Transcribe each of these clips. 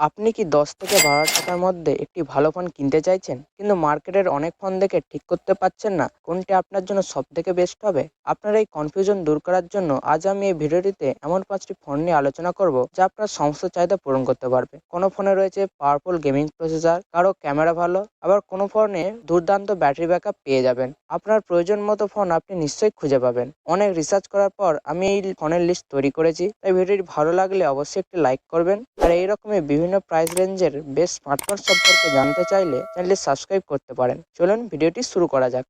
আপনি কি দশ থেকে বারো টাকার মধ্যে একটি ভালো ফোন কিনতে চাইছেন? কিন্তু মার্কেটের অনেক ফোন দেখে ঠিক করতে পারছেন না। কোনটি আপনার জন্য সব থেকে বেস্ট হবে? আপনার এই কনফিউশন দূর করার জন্য আজ আমি এই ভিডিওটিতে এমন পাঁচটি ফোন নিয়ে আলোচনা করব যা আপনার সমস্ত চাহিদা পূরণ করতে পারবে। কোনো ফোনে রয়েছে পাওয়ারফুল গেমিং প্রসেসর কারও ক্যামেরা ভালো, আবার কোনো ফোনে দুর্দান্ত ব্যাটারি ব্যাকআপ পেয়ে যাবেন। আপনার প্রয়োজন মতো ফোন আপনি নিশ্চয়ই খুঁজে পাবেন। অনেক রিসার্চ করার পর আমি এই ফোনের লিস্ট তৈরি করেছি। তাই ভিডিওটি ভালো লাগলে অবশ্যই একটি লাইক করবেন। আর এই রকমই বিভিন্ন প্রাইস রেঞ্জের বেস্ট স্মার্টফোন সম্পর্কে জানতে চাইলে চ্যানেলটি সাবস্ক্রাইব করতে পারেন। চলুন ভিডিওটি শুরু করা যাক।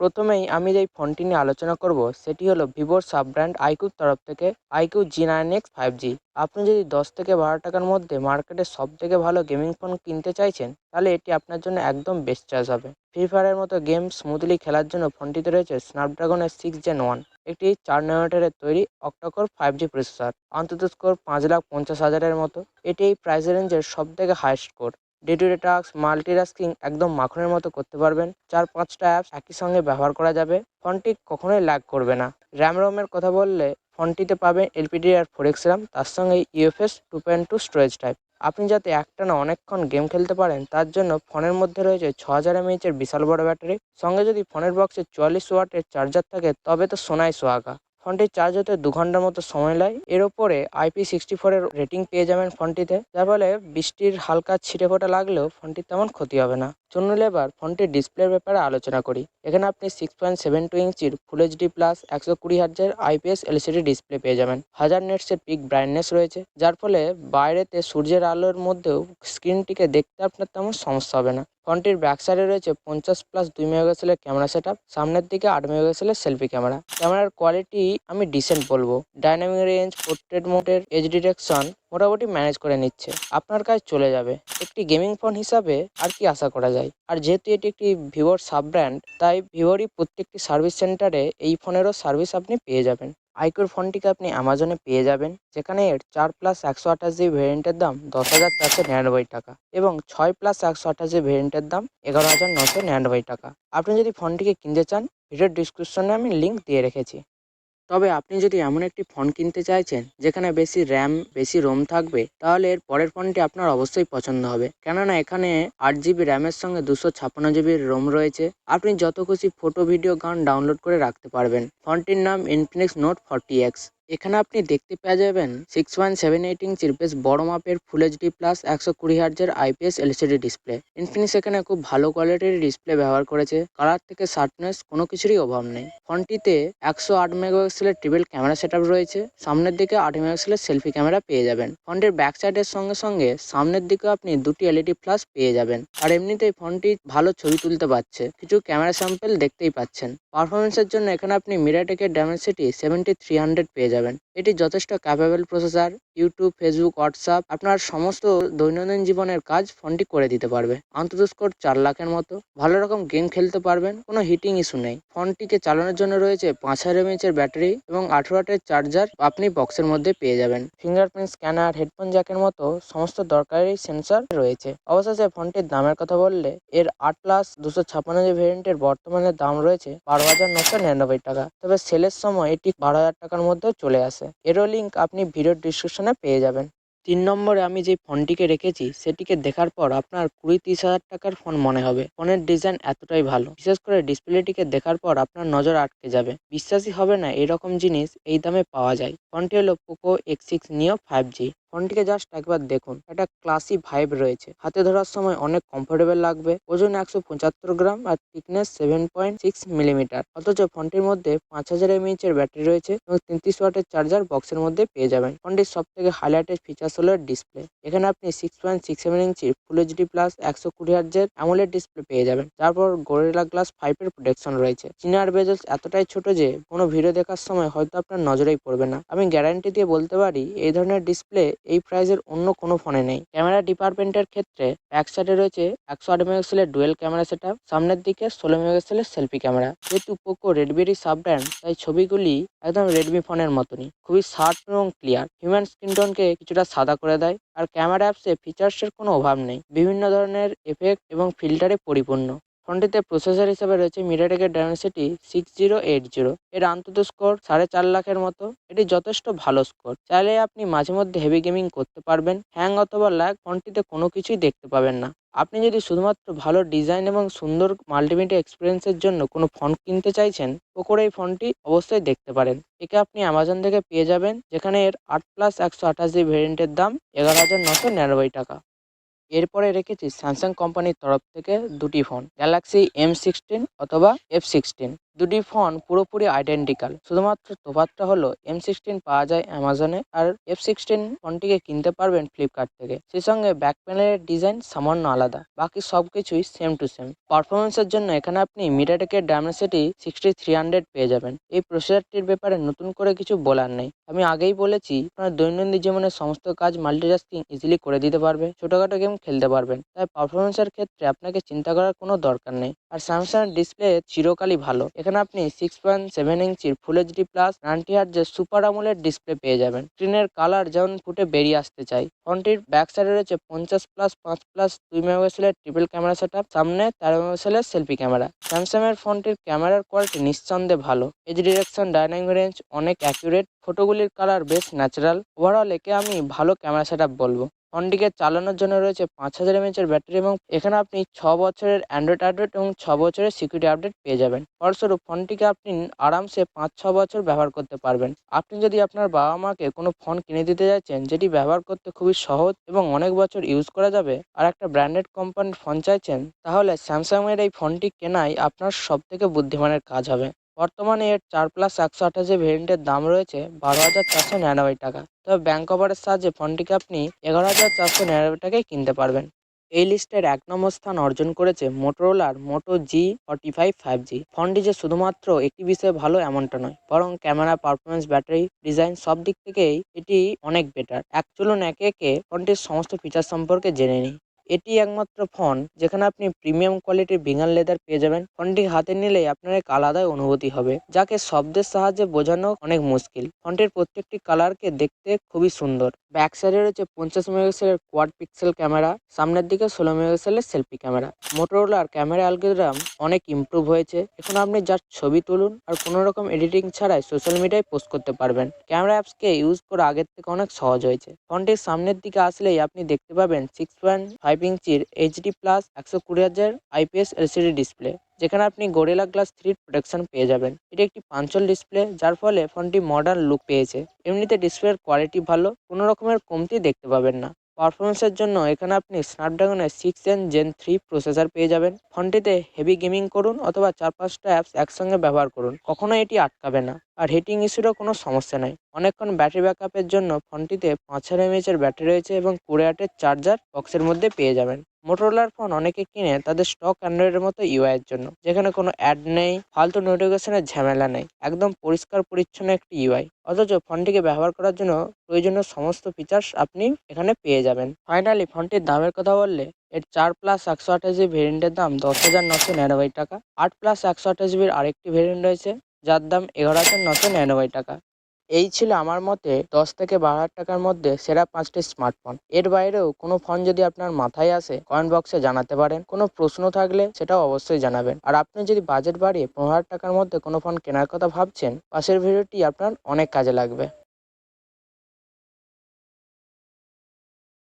প্রথমেই আমি যেই ফোনটি নিয়ে আলোচনা করব, সেটি হলো ভিভোর সাব ব্র্যান্ড আইকিউর তরফ থেকে iQOO Z nine X five G আপনি যদি দশ থেকে বারো টাকার মধ্যে মার্কেটে সব থেকে ভালো গেমিং ফোন কিনতে চাইছেন, তাহলে এটি আপনার জন্য একদম বেস্ট চয়েস হবে। ফ্রি ফায়ারের মতো গেম স্মুথলি খেলার জন্য ফোনটিতে রয়েছে স্ন্যাপড্রাগনের সিক্স জেন ওয়ান একটি চার নানোমিটারের তৈরি octa core five G processor অন্তত স্কোর পাঁচ লাখ পঞ্চাশ হাজারের মতো। এটি এই প্রাইস রেঞ্জের সব থেকে highest score day to day task multitasking একদম মাখনের মতো করতে পারবেন। চার পাঁচটা অ্যাপস একই সঙ্গে ব্যবহার করা যাবে। ফোনটি কখনোই ল্যাগ করবে না। র্যাম রোমের কথা বললে ফোনটিতে পাবেন LPD R four X RAM তার সঙ্গে UFS two point two storage type আপনি যাতে একটানা অনেকক্ষণ গেম খেলতে পারেন, তার জন্য ফোনের মধ্যে রয়েছে ছ হাজার এমএইচের বিশাল বড় ব্যাটারি। সঙ্গে যদি ফোনের বক্সে চুয়াল্লিশ ওয়াটের চার্জার থাকে, তবে তো সোনাই সোহাগা। ফোনটি চার্জ হতে দু ঘণ্টার মতো সময় লাগে এর ওপরে আইপি সিক্সটি ফোরের রেটিং পেয়ে যাবেন ফোনটিতে, যার ফলে বৃষ্টির হালকা ছিটে ফোটা লাগলেও ফোনটির তেমন ক্ষতি হবে না। চলুন এবার ফোনটির ডিসপ্লের ব্যাপারে আলোচনা করি। এখানে আপনি সিক্স পয়েন্ট সেভেন টু ইঞ্চির ফুল এইচডি প্লাস একশো কুড়ি হাজার আইপিএস এলসিডি ডিসপ্লে পেয়ে যাবেন। হাজার নেটসের পিক ব্রাইটনেস রয়েছে, যার ফলে বাইরেতে সূর্যের আলোর মধ্যেও স্ক্রিনটিকে দেখতে আপনার তেমন সমস্যা হবে না। ফোনটির ব্যাক সাইডে রয়েছে পঞ্চাশ প্লাস দুই মেগাপিক্সেলের ক্যামেরা সেট সামনের দিকে আট মেগাপিক্সেলের সেলফি ক্যামেরা। ক্যামেরার কোয়ালিটি আমি ডিসেন্ট বলব। ডাইনামিক রেঞ্জ পোর্ট্রেট মোডের এজ ডিটেকশন মোটামুটি ম্যানেজ করে নিচ্ছে। আপনার কাজ চলে যাবে। একটি গেমিং ফোন হিসাবে আর কি আশা করা যায়? আর যেহেতু এটি একটি ভিভোর সাব ব্র্যান্ড তাই ভিভোরই প্রত্যেকটি সার্ভিস সেন্টারে এই ফোনেরও সার্ভিস আপনি পেয়ে যাবেন। আইকোর ফোনটিকে আপনি অ্যামাজনে পেয়ে যাবেন, যেখানে এর চার প্লাস একশো আঠাশ ভেরিয়েন্টের দাম দশ হাজার চারশো নিরানব্বই টাকা এবং ছয় প্লাস একশো আঠাশ ভেরিয়েন্টের দাম এগারো হাজার নশো নিরানব্বই টাকা। আপনি যদি ফোনটিকে কিনতে চান, ভিডিওর ডিসক্রিপশনে আমি লিঙ্ক দিয়ে রেখেছি। তবে আপনি যদি এমন একটি ফোন কিনতে চাইছেন, যেখানে বেশি র্যাম, বেশি রোম থাকবে, তাহলে এর পরের ফোনটি আপনার অবশ্যই পছন্দ হবে। কেননা এখানে আট জিবি র্যামের সঙ্গে দুশো ছাপ্পান্ন জিবির রোম রয়েছে। আপনি যত খুশি ফটো ভিডিও গান ডাউনলোড করে রাখতে পারবেন। ফোনটির নাম ইনফিনিক্স নোট ফর্টি এক্স এখানে আপনি দেখতে পেয়ে যাবেন সিক্স পয়েন্ট সেভেন এইট ইঞ্চির বেশ বড় মাপের ফুল এইচডি প্লাস একশো কুড়ি হার্জের আইপিএস এলসিডি ডিসপ্লে ইনফিনিক্স এখানে খুব ভালো কোয়ালিটির ডিসপ্লে ব্যবহার করেছে। কালার থেকে শার্পনেস কোনো কিছুরই অভাব নেই। ফোনটিতে একশো আট মেগাপিক্সেলের ট্রিপল ক্যামেরা সেট রয়েছে। সামনের দিকে আট মেগাপিক্সেলের সেলফি ক্যামেরা পেয়ে যাবেন। ফোনটির ব্যাক সাইডের সঙ্গে সঙ্গে সামনের দিকে আপনি দুটি এলইডি ফ্লাশ পেয়ে যাবেন। আর এমনিতেই ফোনটি ভালো ছবি তুলতে পারছে। কিছু ক্যামেরা স্যাম্পেল দেখতেই পাচ্ছেন। পারফরমেন্সের জন্য এখানে আপনি মিরাটেকের ড্যামেসিটি সেভেন্টি থ্রি হান্ড্রেড পেয়ে যাবেন। এটি যথেষ্ট capable processor YouTube Facebook WhatsApp আপনার সমস্ত দৈনন্দিন জীবনের কাজ ফোনটি করে দিতে পারবে। অন্তত স্কোর চার লাখের মতো। ভালো রকম গেম খেলতে পারবেন, কোনো হিটিং ইস্যু নেই। ফোনটিকে চালানোর জন্য রয়েছে পাঁচ হাজার এমএচের ব্যাটারি এবং আঠেরো ওয়াটের চার্জার আপনি বক্সের মধ্যে পেয়ে যাবেন। ফিঙ্গারপ্রিন্ট স্ক্যানার হেডফোন জ্যাকের মতো সমস্ত দরকারি সেন্সর রয়েছে। অবশেষে ফোনটির দামের কথা বললে এর আট প্লাস দুশো ছাপ্পান্ন জি ভেরিয়েন্টের বর্তমানে দাম রয়েছে বারো হাজার নশো নিরানব্বই টাকা। তবে সেলের সময় এটি বারো হাজার টাকার মধ্যেও চলে আসে। এরও লিঙ্ক আপনি ভিডিওর ডিসক্রিপশনে পেয়ে যাবেন। তিন নম্বরে আমি যে ফোনটিকে রেখেছি, সেটিকে দেখার পর আপনার কুড়ি তিরিশ হাজার টাকার ফোন মনে হবে। ফোনের ডিজাইন এতটাই ভালো। বিশেষ করে ডিসপ্লেটিকে দেখার পর আপনার নজর আটকে যাবে। বিশ্বাসই হবে না এরকম জিনিস এই দামে পাওয়া যায়। ফোনটি হলো Poco X six Neo five G. ফোনটিকে just একবার দেখুন। একটা ক্লাসি ভাইব রয়েছে। হাতে ধরার সময় অনেক কমফোর্টেবল লাগবে। ওজন একশো পঁচাত্তর গ্রাম আর thickness seven point six millimetre অথচ ফোনটির মধ্যে পাঁচ হাজার এমএইচ এর ব্যাটারি রয়েছে এবং তেত্রিশ ওয়াটের চার্জার বক্সের মধ্যে পেয়ে যাবেন। ফোনটির সব থেকে হাইলাইটেড ফিচার্স হলো ডিসপ্লে এখানে আপনি সিক্স পয়েন্ট সিক্স সেভেন ইঞ্চির ফুল এইচডি প্লাস একশো কুড়ি হার্জের অ্যামোলেড ডিসপ্লে পেয়ে যাবেন। তারপর গোরেলা গ্লাস ফাইভের প্রোটেকশন রয়েছে। চিনার বেজেলস এতটাই ছোট যে কোনো ভিডিও দেখার সময় হয়তো আপনার নজরেই পড়বে না। আমি গ্যারান্টি দিয়ে বলতে পারি, এই ধরনের ডিসপ্লে এই প্রাইজের অন্য কোনো ফোনে নেই। ক্যামেরা ডিপার্টমেন্টের ক্ষেত্রে ব্যাক সাইডে রয়েছে একশো আট মেগাপিক্সেলের ডুয়েল ক্যামেরা সেট সামনের দিকে ষোলো মেগাপিক্সেলের সেলফি ক্যামেরা যেহেতু পোকো রেডমিরই সাব ব্র্যান্ড তাই ছবিগুলি একদম রেডমি ফোনের মতনই। খুবই শার্প এবং ক্লিয়ার হিউম্যান স্ক্রিন টোনকে কিছুটা সাদা করে দেয়। আর ক্যামেরা অ্যাপসে ফিচার্সের কোনো অভাব নেই। বিভিন্ন ধরনের এফেক্ট এবং ফিল্টারে পরিপূর্ণ। ফোনটিতে প্রসেসর হিসেবে রয়েছে মিডিয়াটেকের Dimensity six zero eight zero এর আন্তত স্কোর সাড়ে চার লাখের মতো। এটি যথেষ্ট ভালো স্কোর চাইলে আপনি মাঝে মধ্যে হেভি গেমিং করতে পারবেন হ্যাং অথবা ল্যাগ ফোনটিতে কোনো কিছুই দেখতে পাবেন না। আপনি যদি শুধুমাত্র ভালো ডিজাইন এবং সুন্দর মাল্টিমিডিয়া এক্সপিরিয়েন্সের জন্য কোনো ফোন কিনতে চাইছেন পোকোর এই ফোনটি অবশ্যই দেখতে পারেন। একে আপনি অ্যামাজন থেকে পেয়ে যাবেন, যেখানে এর আট প্লাস একশো আঠাশ ভেরিয়েন্টের দাম এগারো হাজার নশো নিরানব্বই টাকা। এরপরে রেখেছি স্যামসাং কোম্পানির তরফ থেকে দুটি ফোন গ্যালাক্সি এম সিক্সটিন অথবা এফ সিক্সটিন দুটি ফোন পুরোপুরি আইডেন্টিক্যাল শুধুমাত্র তফাৎটা হলো এম সিক্সটিন পাওয়া যায় অ্যামাজনে আর এফ সিক্সটিন ফোনটিকে কিনতে পারবেন ফ্লিপকার্ট থেকে। সেই সঙ্গে ব্যাক প্যানেলের ডিজাইন সামান্য আলাদা, বাকি সব কিছুই সেম টু সেম পারফরমেন্সের জন্য এখানে আপনি মিডিয়াটেকের ডায়মেনসিটি সিক্সটি থ্রি হান্ড্রেড পেয়ে যাবেন। এই প্রসেসরটির ব্যাপারে নতুন করে কিছু বলার নেই। আমি আগেই বলেছি, আপনার দৈনন্দিন জীবনের সমস্ত কাজ মাল্টিটাস্কিং ইজিলি করে দিতে পারবে, ছোটোখাটো গেম খেলতে পারবেন। তাই পারফরমেন্সের ক্ষেত্রে আপনাকে চিন্তা করার কোনো দরকার নেই। আর স্যামসাং ডিসপ্লে চিরকালই ভালো। এখানে আপনি সিক্স পয়েন্ট সেভেন ইঞ্চির ফুল এইচডি প্লাস নাইনটি হার্জের সুপার আমলের ডিসপ্লে পেয়ে যাবেন। স্ক্রিনের কালার যেমন ফুটে বেরিয়ে আসতে চাই। ফোনটির ব্যাক সাইডে রয়েছে পঞ্চাশ প্লাস পাঁচ প্লাস দুই মেগাপিক্সেলের ট্রিপল ক্যামেরা সেট সামনে তেরো মেগাপিক্সেলের সেলফি ক্যামেরা স্যামসাং এর ফোনটির ক্যামেরার কোয়ালিটি নিঃসন্দেহে ভালো। এজ ডিরেকশন ডাইনামিক রেঞ্জ অনেক অ্যাকুরেট ফটোগুলির কালার বেশ ন্যাচারাল ওভারঅল একে আমি ভালো ক্যামেরা সেট বলব। ফোনটিকে চালানোর জন্য রয়েছে পাঁচ হাজার এমএচের ব্যাটারি এবং এখানে আপনি ছ বছরের অ্যান্ড্রয়েড আপডেট এবং ছ বছরের সিকিউরিটি আপডেট পেয়ে যাবেন। ফলস্বরূপ ফোনটিকে আপনি আরামসে পাঁচ ছ বছর ব্যবহার করতে পারবেন। আপনি যদি আপনার বাবা মাকে কোনো ফোন কিনে দিতে যাচ্ছেন যেটি ব্যবহার করতে খুবই সহজ এবং অনেক বছর ইউজ করা যাবে, আর একটা ব্র্যান্ডেড কোম্পানির ফোন চাইছেন, তাহলে স্যামসাংয়ের এই ফোনটি কেনাই আপনার সব থেকে বুদ্ধিমানের কাজ হবে। বর্তমানে এর চার প্লাস একশো আঠাশি ভেরিয়েন্টের দাম রয়েছে বারো হাজার চারশো নিরানব্বই টাকা। তবে ব্যাঙ্ক কভারের সাহায্যে ফোনটিকে আপনি এগারো হাজার চারশো নিরানব্বই টাকায় কিনতে পারবেন। এই লিস্টের এক নম্বর স্থান অর্জন করেছে মোটোরোলার Moto G forty five five G ফোনটি যে শুধুমাত্র একটি বিষয়ে ভালো এমনটা নয়, বরং ক্যামেরা পারফরমেন্স ব্যাটারি ডিজাইন সব দিক থেকেই এটি অনেক বেটার এক চলুন একে একে ফোনটির সমস্ত ফিচার সম্পর্কে জেনে নিই। এটি একমাত্র ফোন যেখানে আপনি প্রিমিয়াম কোয়ালিটির ভিগান লেদার পেয়ে যাবেন। ফোনটি হাতে নিলেই আপনার এক আলাদাই অনুভূতি হবে, যাকে শব্দের সাহায্যে বোঝানো অনেক মুশকিল। ফোনটির প্রত্যেকটি কালারকে দেখতে খুবই সুন্দর। ব্যাক সাইডে রয়েছে পঞ্চাশ মেগাপিক্সেলের কোয়াড পিক্সেল ক্যামেরা সামনের দিকে ষোলো মেগাপিক্সেলের সেলফি ক্যামেরা মোটরোলার ক্যামেরা অ্যালগোরিদম অনেক ইমপ্রুভ হয়েছে। এখন আপনি যার ছবি তুলুন আর কোনো রকম এডিটিং ছাড়াই সোশ্যাল মিডিয়ায় পোস্ট করতে পারবেন। ক্যামেরা অ্যাপসকে ইউজ করা আগের থেকে অনেক সহজ হয়েছে। ফোনটির সামনের দিকে আসলেই আপনি দেখতে পাবেন সিক্স পয়েন্ট ফাইভ ইঞ্চির এইচডি প্লাস একশো কুড়ি হাজার আইপিএস এলসিডি ডিসপ্লে যেখানে আপনি গোরেলা গ্লাস থ্রির প্রোটেকশন পেয়ে যাবেন। এটি একটি পাঞ্চল ডিসপ্লে যার ফলে ফোনটি মডার্ন লুক পেয়েছে। এমনিতে ডিসপ্লের কোয়ালিটি ভালো, কোনো রকমের কমতি দেখতে পাবেন না। পারফরমেন্সের জন্য এখানে আপনি স্ন্যাপড্রাগনের six N gen three processor পেয়ে যাবেন। ফোনটিতে হেভি গেমিং করুন অথবা চার পাঁচটা অ্যাপস একসঙ্গে ব্যবহার করুন। কখনো এটি আটকাবে না। আর হিটিং ইস্যুরও কোনো সমস্যা নেই। অনেকক্ষণ ব্যাটারি ব্যাকআপের জন্য ফোনটিতে পাঁচ হাজার এমএচের ব্যাটারি রয়েছে এবং কুড়ি আটের চার্জার বক্সের মধ্যে পেয়ে যাবেন। মোটরোলার ফোন অনেকে কিনে তাদের স্টক অ্যান্ড্রয়েডের মতো ইউআই এর জন্য, যেখানে কোনো অ্যাড নেই, ফালতু নোটিফিকেশনের ঝামেলা নেই, একদম পরিষ্কার পরিচ্ছন্ন একটি ইউআই অথচ ফোনটিকে ব্যবহার করার জন্য প্রয়োজনীয় সমস্ত ফিচার্স আপনি এখানে পেয়ে যাবেন। ফাইনালি ফোনটির দামের কথা বললে, এর চার প্লাস একশো আঠাশ জিবি ভেরিয়েন্টের দাম দশ হাজার নশো নিরানব্বই টাকা, আট প্লাস একশো আঠাশ জিবির আরেকটি ভেরিয়েন্ট রয়েছে, যার দাম এগারো হাজার নশো নিরানব্বই টাকা। এই ছিল আমার মতে দশ থেকে বারো হাজার টাকার মধ্যে সেরা পাঁচটি স্মার্টফোন এর বাইরেও কোনো ফোন যদি আপনার মাথায় আসে কমেন্ট বক্সে জানাতে পারেন। কোনো প্রশ্ন থাকলে সেটাও অবশ্যই জানাবেন। আর আপনি যদি বাজেট বাড়িয়ে পনেরো হাজার টাকার মধ্যে কোনো ফোন কেনার কথা ভাবছেন, পাশের ভিডিওটি আপনার অনেক কাজে লাগবে।